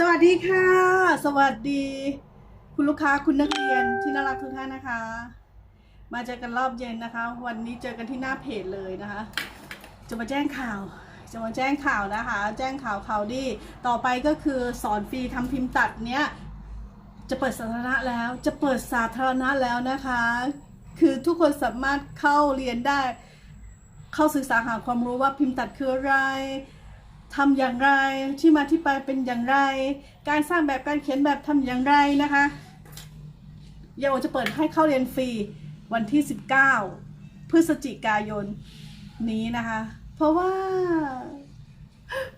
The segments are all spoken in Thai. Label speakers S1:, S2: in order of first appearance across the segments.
S1: สวัสดีค่ะ สวัสดี คุณลูกค้าคุณนักเรียนที่น่ารักทุกท่านนะคะ มาเจอกันรอบเย็นนะคะ วันนี้เจอกันที่หน้าเพจเลยนะคะ จะมาแจ้งข่าว จะมาแจ้งข่าวนะคะ แจ้งข่าวข่าวดีต่อไปก็คือสอนฟรีทำพิมพ์ตัดเนี้ยจะเปิดสาธารณะแล้ว จะเปิดสาธารณะแล้วนะคะ คือทุกคนสามารถเข้าเรียนได้ เข้าศึกษาหาความรู้ว่าพิมพ์ตัดคืออะไร ทำอย่างไรที่มาที่ไปเป็นอย่างไร การสร้างแบบการเขียนแบบทำอย่างไรนะคะเยาวจะเปิดให้เข้าเรียนฟรีวันที่ 19 พฤศจิกายนนี้นะคะ เพราะว่า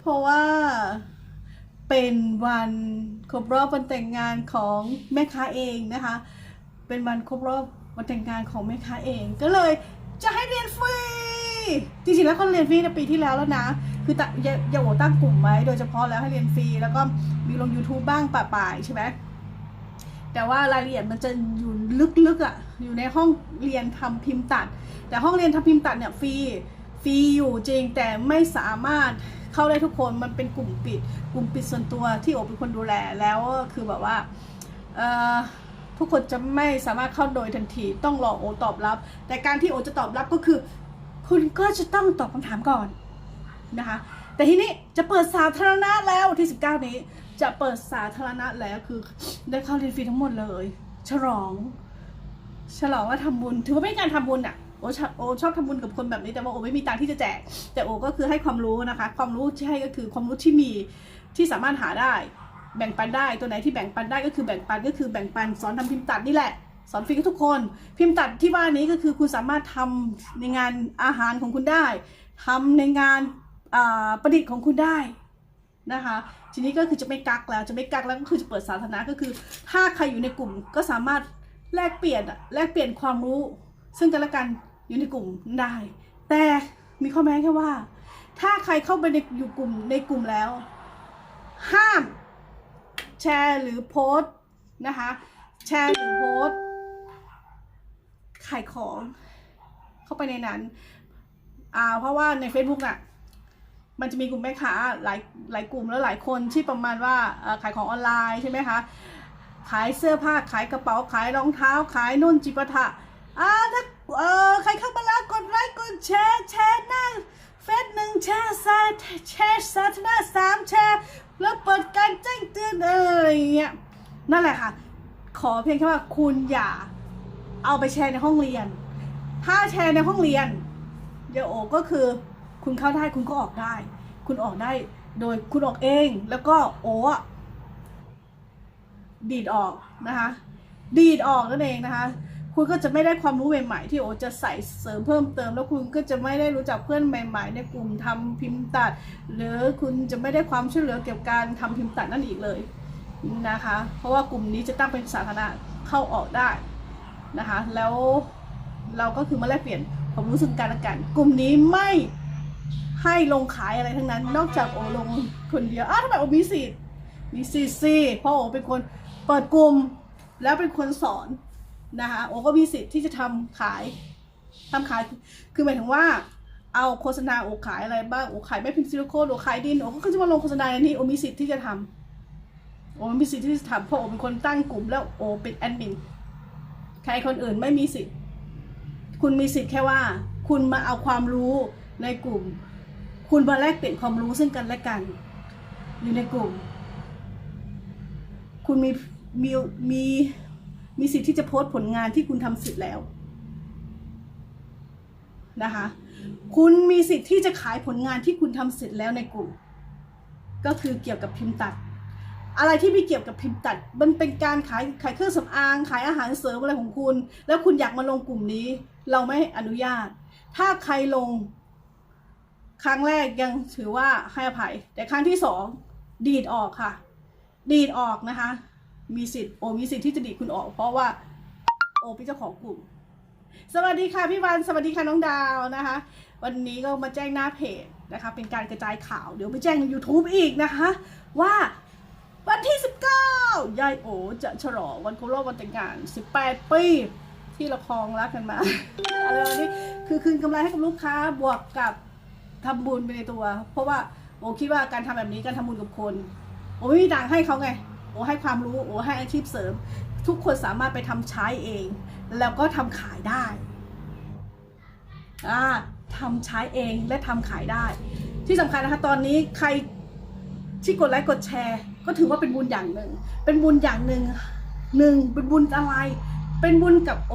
S1: เพราะว่าเป็นวันครบรอบวันแต่งงานของแม่ค้าเองนะคะ เป็นวันครบรอบวันแต่งงานของแม่ค้าเอง ก็เลยจะให้เรียนฟรี จริงๆแล้วก็เรียนฟรีในปีที่แล้วแล้วนะ คือตะยยาโอตั้งกลุ่มไว้โดยเฉพาะแล้วให้เรียนฟรี แล้วก็มีลง YouTube บ้างปะปายใช่ไหมแต่ว่ารายละเอียดมันจะอยู่ลึกๆอะ่ะ อยู่ในห้องเรียนทำพิมพ์ตัด แต่ห้องเรียนทำพิมพ์ตัดเนี่ยฟรี ฟรีอยู่จริงแต่ไม่สามารถเข้าได้ทุกคน มันเป็นกลุ่มปิด กลุ่มปิดส่วนตัวที่โอเป็นคนดูแล แล้วคือแบบว่าเอ่อทุกคนจะไม่สามารถเข้าโดยทันที ต้องรอโอตอบรับ แต่การที่โอจะตอบรับก็คือ คุณก็จะต้องตอบคำถามก่อนนะคะ แต่ทีนี้จะเปิดสาธารณะแล้วที่ 19 นี้ จะเปิดสาธารณะแล้วคือได้เข้าเรียนฟรีทั้งหมดเลย ฉลอง ฉลองว่าทำบุญ ถือว่าเป็นการทำบุญอะโอชอบโอชอบทำบุญกับคนแบบนี้แต่ว่าโอไม่มีตังที่จะแจก แต่โอก็คือให้ความรู้นะคะ ความรู้ที่ให้ก็คือความรู้ที่มีที่สามารถหาได้ แบ่งปันได้ตัวไหนที่แบ่งปันได้ก็คือแบ่งปันก็คือแบ่งปันสอนทำพิมพ์ตัดนี่แหละ สอนฟรีกับทุกคน พิมพ์ตัดที่ว่านี้ก็คือคุณสามารถทำในงานอาหารของคุณได้ทำในงานประดิษฐ์ของคุณได้นะคะ ทีนี้ก็คือจะไม่กักแล้วจะไม่กักแล้วก็คือจะเปิดสาธารณะก็คือ ถ้าใครอยู่ในกลุ่มก็สามารถแลกเปลี่ยนอะแลกเปลี่ยนความรู้ ซึ่งกันและกันอยู่ในกลุ่มได้ แต่มีข้อแม้แค่ว่า ถ้าใครเข้าไปในอยู่กลุ่มในกลุ่มแล้ว ห้าม แชร์หรือโพสต์นะคะแชร์หรือโพสต์ ขายของ เข้าไปในนั้นอ่าเพราะว่าใน Facebook น่ะมันจะมีกลุ่มแม่ค้าหลายหลายกลุ่มแล้วหลายคนที่ประมาณว่าขายของออนไลน์ใช่ไหมคะ ขายเสื้อผ้าขายกระเป๋าขายรองเท้า ขายนุ่นจิปาถะอ่าถ้าเออใครเข้ามาแล้วกดไลค์กดแชร์แชร์หน้าเฟซหนึ่งแชร์ซาแชร์สาธารณะสามแชร์แล้วเปิดการแจ้งเตือนเอออะไรอย่างเงี้ยนั่นแหละค่ะ ขอเพียงแค่ว่าคุณอย่า เอาไปแชร์ในห้องเรียน ถ้าแชร์ในห้องเรียนเดี๋ยวโอก็คือคุณเข้าได้คุณก็ออกได้ คุณออกได้โดยคุณออกเองแล้วก็โออะดีดออกนะคะ ดีดออกนั่นเองนะคะ คุณก็จะไม่ได้ความรู้ใหม่ๆ ที่โอจะใส่เสริมเพิ่มเติม แล้วคุณก็จะไม่ได้รู้จักเพื่อนใหม่ ๆ ในกลุ่มทำพิมพ์ตัด หรือคุณจะไม่ได้ความช่วยเหลือเกี่ยวกับการทำพิมพ์ตัดนั่นอีกเลยนะคะ เพราะว่ากลุ่มนี้จะตั้งเป็นสาธารณะเข้าออกได้ นะคะ แล้วเราก็คือมาแลกเปลี่ยนความรู้สึกกันและกัน กลุ่มนี้ไม่ให้ลงขายอะไรทั้งนั้น นอกจากโอลงคนเดียวอ้าวทำไมโอมีสิทธิ์มีสิทธิ์สิเพราะโอเป็นคนเปิดกลุ่มแล้วเป็นคนสอนนะคะโอก็มีสิทธิ์ที่จะทำขายทำขาย คือหมายถึงว่า เอาโฆษณาโอขายอะไรบ้างโอขายแม่พิมพ์ซิลิโคนโอขายดินโอก็จะมาลงโฆษณาในนี้โอมีสิทธิ์ที่จะทำโอมีสิทธิ์ที่จะทำเพราะโอเป็นคนตั้งกลุ่มแล้วโอเป็นแอดมิน ใครคนอื่นไม่มีสิทธิ์ คุณมีสิทธิ์แค่ว่า คุณมาเอาความรู้ในกลุ่ม คุณมาแลกเปลี่ยนความรู้ซึ่งกันและกัน อยู่ในกลุ่ม คุณมีมีมีมีสิทธิ์ที่จะโพสต์ผลงานที่คุณทำเสร็จแล้วนะคะ คุณมีสิทธิ์ที่จะขายผลงานที่คุณทำเสร็จแล้วในกลุ่ม ก็คือเกี่ยวกับพิมพ์ตัด อะไรที่ไม่เกี่ยวกับพิมพ์ตัด มันเป็นการขายขายเครื่องสำอาง ขายอาหารเสริมอะไรของคุณ แล้วคุณอยากมาลงกลุ่มนี้ เราไม่อนุญาต ถ้าใครลง ครั้งแรกยังถือว่าให้อภัย แต่ครั้งที่สองดีดออกค่ะ ดีดออกนะคะ มีสิทธิ์โอมีสิทธิ์ที่จะดีดคุณออก เพราะว่า โอเป็นเจ้าของกลุ่ม สวัสดีค่ะพี่วันสวัสดีค่ะน้องดาวนะคะ วันนี้ก็มาแจ้งหน้าเพจนะคะ เป็นการกระจายข่าวเดี๋ยวไปแจ้ง YouTube อีกนะคะ ว่า วันที่ 19 ยายโอจะฉลองวันครบรอบวันแต่งงาน 18 ปี ที่ละครรักกันมา อะไรแบบนี้คือคืนกำไรให้กับลูกค้าบวกกับทำบุญไปในตัว เพราะว่าโอคิดว่าการทำแบบนี้การทำบุญกับคน โอ้ไม่มีตังให้เขาไง โอ้ให้ความรู้ โอ้ให้อาชีพเสริม ทุกคนสามารถไปทำใช้เอง แล้วก็ทำขายได้อ่าทำใช้เองและทำขายได้ ที่สำคัญนะคะตอนนี้ใคร ที่กดไลค์กดแชร์ ก็ถือว่าเป็นบุญอย่างหนึ่ง เป็นบุญอย่างหนึ่งหนึ่งเป็นบุญอะไร เป็นบุญกับโอ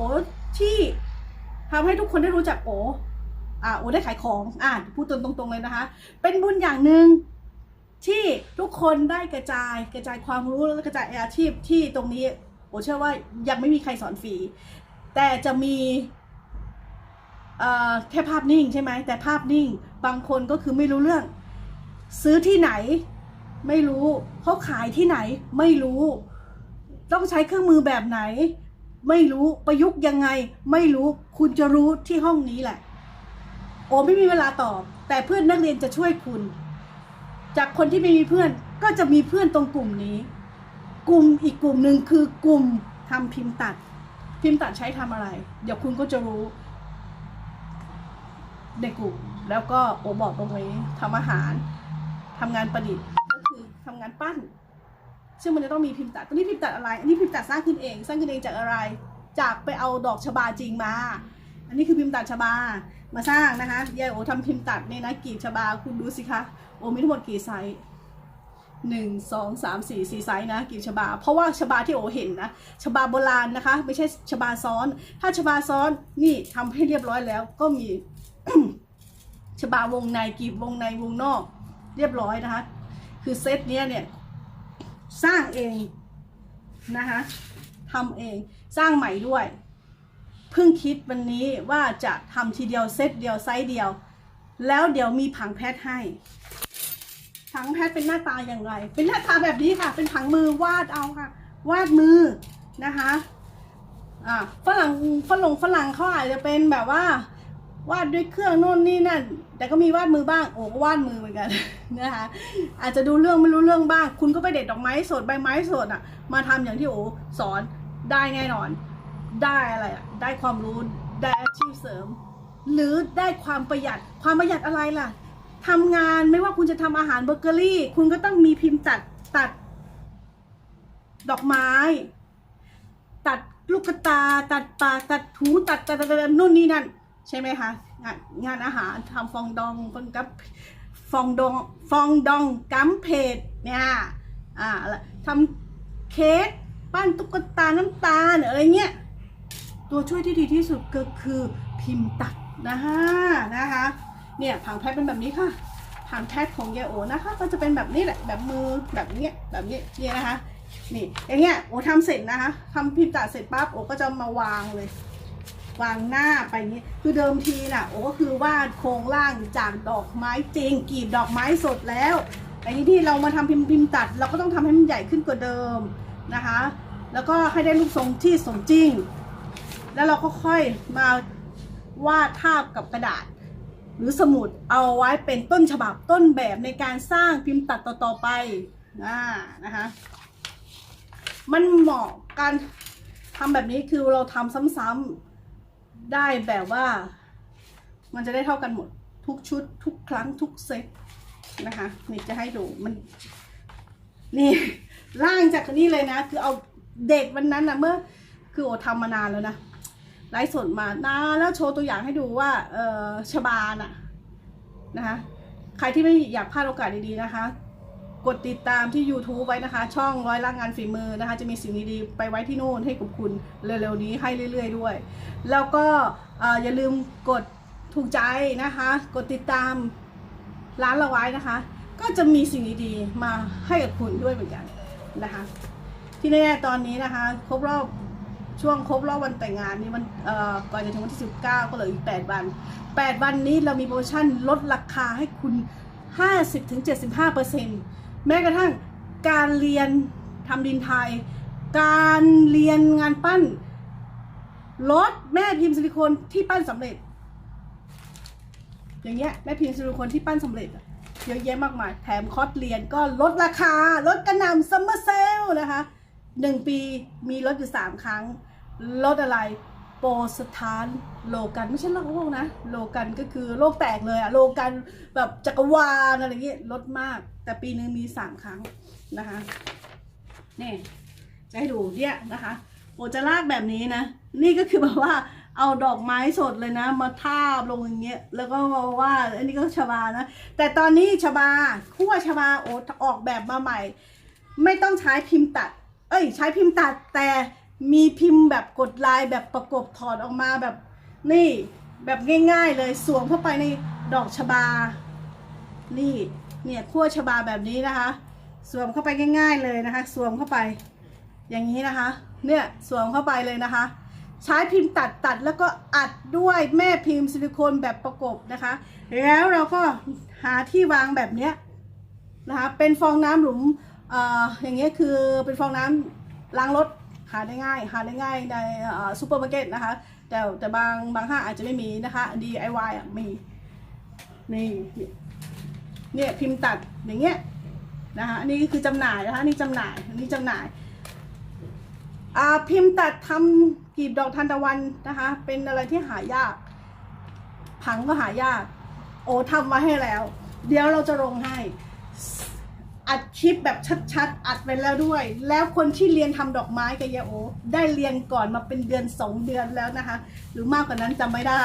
S1: ที่ทำให้ทุกคนได้รู้จักโออ่าโอได้ขายของอ่าพูดตรงๆเลยนะคะ เป็นบุญอย่างหนึ่งที่ทุกคนได้กระจายกระจายความรู้และกระจายอาชีพที่ตรงนี้โอเชื่อว่ายังไม่มีใครสอนฟรีแต่จะมีเอ่อแค่ภาพนิ่งใช่ไหมแต่ภาพนิ่งบางคนก็คือไม่รู้เรื่อง ซื้อที่ไหน ไม่รู้เขาขายที่ไหน ไม่รู้ ต้องใช้เครื่องมือแบบไหน ไม่รู้ประยุกต์ยังไง ไม่รู้คุณจะรู้ที่ห้องนี้แหละ โอ้ไม่มีเวลาตอบ แต่เพื่อนนักเรียนจะช่วยคุณ จากคนที่ไม่มีเพื่อนก็จะมีเพื่อนตรงกลุ่มนี้ กลุ่มอีกกลุ่มหนึ่งคือกลุ่มทำพิมพ์ตัด พิมพ์ตัดใช้ทำอะไร เดี๋ยวคุณก็จะรู้ ในกลุ่มแล้วก็โอบอกตรงนี้ทำอาหารทำงานประดิษฐ์านปั้น ซึ่งมันจะต้องมีพิมพ์ตัดตัวนี้พิมพ์ตัดอะไร อันนี้พิมพ์ตัดสร้างขึ้นเอง สร้างขึ้นเองจากอะไร จากไปเอาดอกชบาจริงมา อันนี้คือพิมพ์ตัดชบา มาสร้างนะคะยายโอทำพิมพ์ตัดเนี่ยนะกี่ชบาคุณดูสิคะ โอมีทั้งหมดกี่ไซส์หนึ่งสองสามสี่สี่ไซส์นะกี่ชบา เพราะว่าชบาที่โอเห็นนะชบาโบราณนะคะ ไม่ใช่ชบาซ้อน ถ้าชบาซ้อนนี่ทำให้เรียบร้อยแล้ว ก็มีชบาวงในกีบวงในวงนอก เรียบร้อยนะคะ คือเซตเนี้ยเนี่ยสร้างเองนะคะทำเองสร้างใหม่ด้วย เพิ่งคิดวันนี้ว่าจะทำทีเดียวเซตเดียวไซส์เดียว แล้วเดี๋ยวมีผังแพทย์ให้ ผังแพทย์เป็นหน้าตาอย่างไร เป็นหน้าตาแบบนี้ค่ะ เป็นผังมือวาดเอาค่ะ วาดมือนะคะอ่าฝรั่งฝรั่งฝรั่งเขาอาจจะเป็นแบบว่า วาดด้วยเครื่องโน่นนี่นั่น แต่ก็มีวาดมือบ้าง โอ้ก็วาดมือเหมือนกันนะคะ อาจจะดูเรื่องไม่รู้เรื่องบ้าง คุณก็ไปเด็ดดอกไม้สดใบไม้สดอะมาทำอย่างที่โอ้สอนได้แน่นอน ได้อะไรอะได้ความรู้ ได้อาชีพเสริม หรือได้ความประหยัด ความประหยัดอะไรล่ะทำงานไม่ว่าคุณจะทำอาหารเบเกอรี่ คุณก็ต้องมีพิมพ์ตัดตัด ดอกไม้ ตัดลูกกระตา ตัดปากตัดหูตัดตัดตัดตัดนู่นนี่นั่น ใช่ไหมคะงานงานอาหารทำฟองดองฟองกับฟองดองฟองดองกัมเพดเนี่ยอ่าทำเค้กปั้นตุ๊กตาน้ำตาลอะไรเงี้ยตัวช่วยที่ดีที่สุดก็คือพิมพ์ตัดนะคะนะคะเนี่ยผังแพทเป็นแบบนี้ค่ะผังแพทของยายโอนะคะ ก็จะเป็นแบบนี้แหละแบบมือแบบเนี้ยแบบนี้เนี่ยนะคะนี่อย่างเงี้ยโอทำเสร็จนะคะทำพิมพ์ตัดเสร็จปั๊บโอก็จะมาวางเลย วางหน้าไปนี้ คือเดิมทีน่ะโอ้ก็คือวาดโครงร่างจากดอกไม้จริงกรีบดอกไม้สดแล้วแต่ทีที่เรามาทำพิมพ์พิมพ์ตัด เราก็ต้องทำให้มันใหญ่ขึ้นกว่าเดิมนะคะ แล้วก็ให้ได้รูปทรงที่สมจริง แล้วเราก็ค่อยมาวาดภาพกับกระดาษ หรือสมุดเอาไว้เป็นต้นฉบับต้นแบบในการสร้างพิมพ์ตัดต่อๆไปอ่านะคะมันเหมาะการทำแบบนี้คือเราทำซ้ำๆ ได้แบบว่า มันจะได้เท่ากันหมดทุกชุดทุกครั้งทุกเซตนะคะนี่จะให้ดูมัน นี่ร่างจากนี่เลยนะ คือเอาเด็กวันนั้นนะเมื่อ คือโอทำมานานแล้วนะไลฟ์สดมานานแล้วโชว์ตัวอย่างให้ดูว่า เออชบาน่ะนะคะใครที่ไม่อยากพลาดโอกาสดีๆนะคะ กดติดตามที่ YouTube ไว้นะคะ ช่องร้อยล่างงานฝีมือนะคะ จะมีสิ่งดีๆไปไว้ที่นู่นให้กับคุณเร็วๆนี้ให้เรื่อยๆด้วย แล้วก็อย่าลืมกดถูกใจนะคะ กดติดตามร้านเราไว้นะคะ ก็จะมีสิ่งดีๆมาให้กับคุณด้วยเหมือนกันนะคะ ที่แน่ๆตอนนี้นะคะ ครบรอบช่วงครบรอบวันแต่งงานนี้มันก่อนจะถึงวันที่ 19 ก็เหลืออีก 8 วัน 8 วันนี้เรามีโปรโมชั่นลดราคาให้คุณ 50-75% แม้กระทั่งการเรียนทำดินไทย การเรียนงานปั้นลดแม่พิมพ์ซิลิโคนที่ปั้นสำเร็จ อย่างเงี้ยแม่พิมพ์ซิลิโคนที่ปั้นสำเร็จเยอะแยะมากมาย แถมคอร์สเรียนก็ลดราคา ลดกระหน่ำซัมเมอร์เซลนะคะหนึ่งปีมีลดอยู่สามครั้งลดอะไร ปสถานโลกันไม่ใช่โลกนะ โลกันก็คือโลกแตกเลยอะโลกันแบบจักรวาลอะไรเงี้ยลดมาก แต่ปีนึงมีสามครั้งนะคะนี่จะให้ดูเนี่ยนะคะโอจะลากแบบนี้นะ นี่ก็คือแบบว่าเอาดอกไม้สดเลยนะ มาทาบลงอย่างเงี้ยแล้วก็มาว่าอันนี้ก็ชบานะ แต่ตอนนี้ชบาขั้วชบาโอออกแบบมาใหม่ ไม่ต้องใช้พิมพ์ตัด เอ้ย ใช้พิมพ์ตัดแต่ มีพิมพ์แบบกดลายแบบประกบถอดออกมาแบบนี่แบบง่าย ๆ เลยสวมเข้าไปในดอกชบา นี่เนี่ยขั้วชบาแบบนี้นะคะ สวมเข้าไปง่าย ๆเลยนะคะ สวมเข้าไป อย่างนี้นะคะ เนี่ยสวมเข้าไปเลยนะคะ ใช้พิมพ์ตัดตัดแล้วก็อัดด้วยแม่พิมพ์ซิลิโคนแบบประกบนะคะ แล้วเราก็หาที่วางแบบเนี้ยนะคะเป็นฟองน้ำหลุมเอ่ออย่างเงี้ยคือเป็นฟองน้ำล้างรถ หาได้ง่าย หาได้ง่ายในซูเปอร์มาร์เก็ตนะคะ แต่แต่บางบางห้างอาจจะไม่มีนะคะ DIY อะมีนี่เนี่ยพิมพ์ตัดอย่างเงี้ยนะคะนนี้คือจำหน่ายนะคะนี่จำหน่ายนนี้จำหน่ายอ่าพิมพ์ตัดทำกลีบดอกทานตะวันนะคะ เป็นอะไรที่หายาก ผังก็หายาก โอ้ทำมาให้แล้ว เดี๋ยวเราจะลงให้ อัดคลิปแบบชัดๆ อัดไปแล้วด้วย แล้วคนที่เรียนทำดอกไม้กับยาโอ ได้เรียนก่อนมาเป็นเดือนสองเดือนแล้วนะคะ หรือมากกว่านั้นจำไม่ได้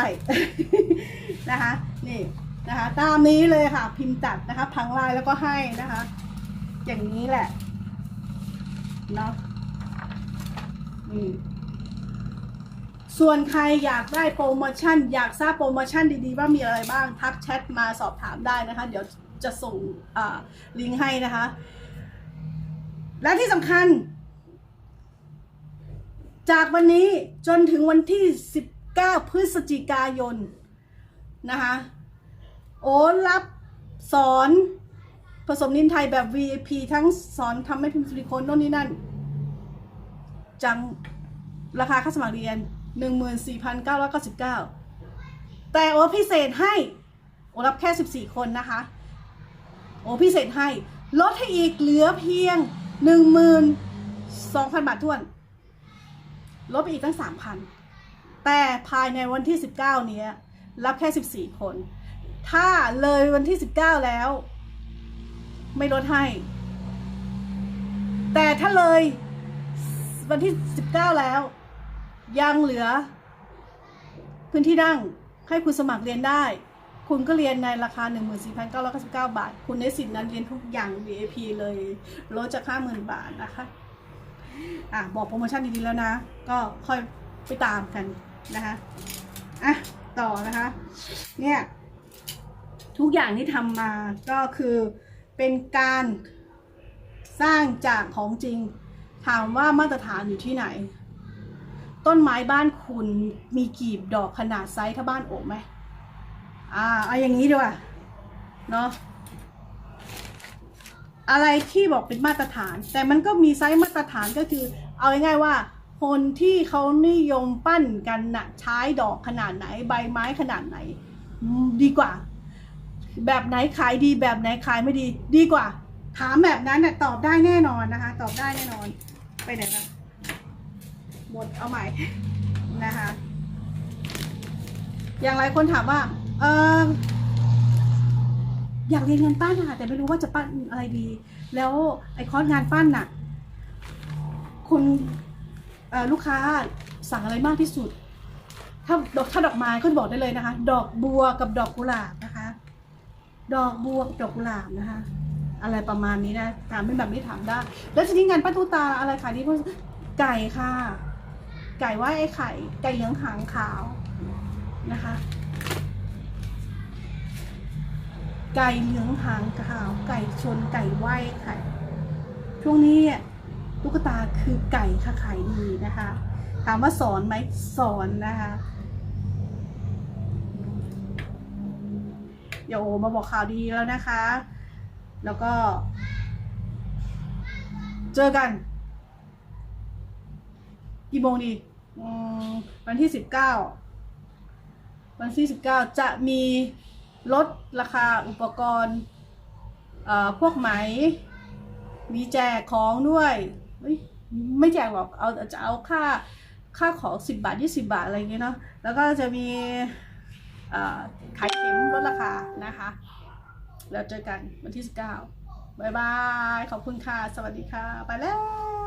S1: นะคะนี่นะคะ ตามนี้เลยค่ะ พิมพ์ตัดนะคะ พังลายแล้วก็ให้นะคะ อย่างนี้แหละเนาะอืมส่วนใครอยากได้โปรโมชั่น อยากทราบโปรโมชั่นดีๆ ว่ามีอะไรบ้าง ทักแชทมาสอบถามได้นะคะ เดี๋ยว จะส่งลิงก์ให้นะคะ และที่สำคัญ จากวันนี้จนถึงวันที่ 19 พฤศจิกายนนะคะโอ้รับสอนผสมนินไทยแบบ VIP ทั้งสอนทำให้พิมพ์ซิลิโคนโน่นนี่นั่น จังราคาค่าสมัครเรียน 14,999 แต่โอ้พิเศษให้ โอ้รับแค่ 14 คนนะคะ พิเศษให้ ลดให้อีกเหลือเพียง 12,000 บาททวน ลดไปอีกตั้ง 3,000 แต่ภายในวันที่ 19 เนี้ย รับแค่ 14 คน ถ้าเลยวันที่ 19 แล้ว ไม่ลดให้ แต่ถ้าเลยวันที่ 19 แล้ว ยังเหลือ พื้นที่นั่งให้คุณสมัครเรียนได้ คุณก็เรียนในราคา 14,999 บาท คุณได้สิทธิ์นั้นเรียนทุกอย่าง VIP เลยลดจาก50,000 บาทนะคะ อะ บอกโปรโมชั่นดีๆแล้วนะ ก็ค่อยไปตามกันนะคะ อะ ต่อนะคะ เนี่ย ทุกอย่างที่ทำมาก็คือเป็นการสร้างจากของจริง ถามว่ามาตรฐานอยู่ที่ไหน ต้นไม้บ้านคุณมีกีบดอกขนาดไซส์เท่าบ้านโอบไหม อ่าเอาอย่างนี้ดีกว่าเนาะอะไรที่บอกเป็นมาตรฐาน แต่มันก็มีไซส์มาตรฐานก็คือ เอาง่ายๆว่า คนที่เขานิยมปั้นกันนะใช้ดอกขนาดไหน ใบไม้ขนาดไหน ดีกว่า แบบไหนขายดีแบบไหนขายไม่ดี ดีกว่า ถามแบบนั้นน่ะตอบได้แน่นอนนะคะ ตอบได้แน่นอนไปไหนนะหมดเอาใหม่นะคะ อย่างไรคนถามว่า เอออยากเรียนงานปั้นค่ะแต่ไม่รู้ว่าจะปั้นอะไรดี แล้วไอคอร์สงานปั้นน่ะคุณลูกค้าสั่งอะไรมากที่สุด ถ้าดอกถ้าดอกไม้ก็บอกได้เลยนะคะ ดอกบัวกับดอกกุหลาบนะคะ ดอกบัวกับดอกกุหลาบนะคะ อะไรประมาณนี้นะถามเป็นแบบนี้ถามได้ แล้วทีนี้งานป้าตูตาอะไรขายดีเพราะไก่ค่ะ ไก่ว่าไอ้ไข่ไก่เหลืองหางขาวนะคะ ไก่เหลืองหางขาว ไก่ชนไก่ไหว้ไข่ช่วงนี้ตุ๊กตาคือไก่ค่ะขายดีนะคะ ถามว่าสอนไหมสอนนะคะเดี๋ยวโอมาบอกข่าวดีแล้วนะคะ แล้วก็ เจอกันกี่โมงดีวันที่สิบเก้าวันที่สิบเก้าจะมี ลดราคาอุปกรณ์พวกไหม มีแจกของด้วยไม่แจกหรอกเอาจะเอาค่าค่าของ 10 บาท 20 บาท อะไรอย่างเงี้ยเนาะแล้วก็จะมีขายเข็มลดราคานะคะ แล้วเจอกันวันที่ 19บ๊ายบาย ขอบคุณค่ะ สวัสดีค่ะ ไปแล้ว